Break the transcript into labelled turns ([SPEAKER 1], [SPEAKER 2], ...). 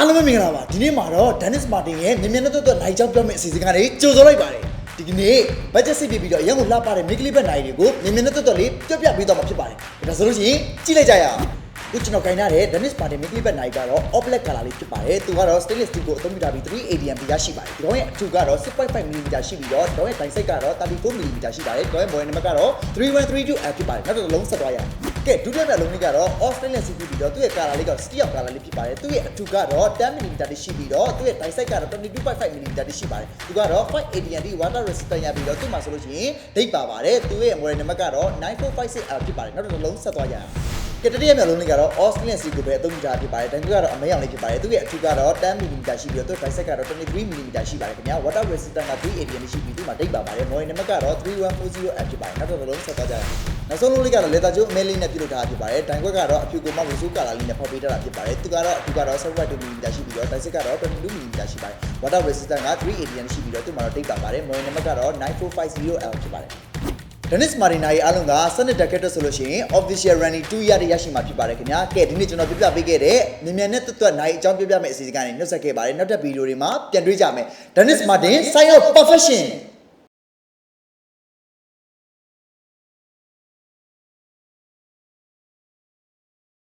[SPEAKER 1] အားလုံးပဲမင်္ဂလာပါဒီနေ့မှာတော့ Dennis Martin ရဲ့မြင်မြန်တဲ့အတွက်နိုင်ချောင်းပြောမယ့်အစီအစဉ်ကနေကြိုဆိုလိုက်ပါတယ်ဒီကနေ့ budget စစ်ပြပြီးတော့အရင်ကလှပတဲ့ make လေးဘက်နိုင်တွေကိုမြင်မြန်တဲ့အတွက်လေးပြပြပေးတော့မှာဖြစ်ပါတယ်ဒါဆိုလို့ရှိရင်ကြည့်လိုက်ကြရအောင်ခုကျွန်တော်ခိုင်းထားတဲ့ Dennis Martin make လေးဘက်နိုင်ကတော့ off black color လေးဖြစ်ပါတယ်သူကတော့ stainless steel ကိုအသုံးပြုထားပြီး 3 ADM ပြရရှိပါတယ်ဒီတော့ရဲ့အထူကတော့6.5 mm ရှိပြီးတော့တော့ရဲ့ဒိုင်စိတ်ကတော့34 mm ရှိပါတယ်တော့ရဲ့ model number ကတော့ 3132F ဖြစ်ပါတယ်နောက်တစ်လုံးဆက်သွားရအောင် ကဲဒုတိယမြောက်လုံးလေးကတော့ Australian CP ပြီးတော့သူ့ရဲ့ color လေးက steel color လေးဖြစ်ပါတယ်သူ့ရဲ့အထူကတော့10 mm တိရှိပြီးတော့သူ့ရဲ့ဒိုင်စိတ်ကတော့22.5 mm တိရှိပါတယ်သူကတော့5 ADM water resistant ရပြီးတော့သူ့မှာဆိုလို့ရှိရင်ဒိတ်ပါပါတယ်သူ့ရဲ့ model number ကတော့ 9456L ဖြစ်ပါတယ်နောက်တစ်လုံးဆက်သွားရအောင်ကတတိယမြောက်လုံးလေးကတော့ Australian Sea ကိုပဲအသုံးပြုထားဖြစ်ပါတယ်။တန်ခွေကတော့အမဲရောင်လေးဖြစ်ပါတယ်။သူ့ရဲ့အထူးကတော့10 mm ရှိပြီးတော့သူ့ dissect ကတော့23 mm ရှိပါတယ်ခင်ဗျာ။ water resistant က3 ADM ရှိပြီးသူ့မှာဒိတ်ပါပါတယ်။ model number ကတော့ 3140F ဖြစ်ပါတယ်။နောက်တစ်လုံးဆက်သွားကြရအောင်။ နောက်ဆုံးလုံးလေးကတော့ leather ကျိုးအမဲလေးနဲ့ပြုလုပ်ထားဖြစ်ပါတယ်။တန်ခွေကတော့အဖြူကိုမှဝဆူကာလာလေးနဲ့ဖောက်ပေးထားတာဖြစ်ပါတယ်။သူကတော့အထူးကတော့ 7.2 mm ရှိပြီးတော့ dissect ကတော့22 mm ရှိပါတယ်။ water resistant က3 ADM ရှိပြီးတော့သူ့မှာတော့ဒိတ်ပါပါတယ်။ model number ကတော့ 9450L ဖြစ်ပါတယ်။ Dennis Marina ရဲ့အားလုံးကစနစ်တက်ခဲ့တဲ့ဆိုလို့ရှိရင် official running 2ရတဲ့ရရှိမှာဖြစ်ပါတယ်ခင်ဗျာကဲဒီနေ့ကျွန်တော်ပြပြပေးခဲ့တဲ့မြန်မြန်နဲ့တွတ်တွတ်နိုင်အကြောင်းပြပြမယ့်အစီအစဉ်ကနေနှုတ်ဆက်ခဲ့ပါတယ်နောက်တဲ့ဗီဒီယိုတွေမှာပြန်တွေ့ကြမယ် Dennis Martin sign of perfection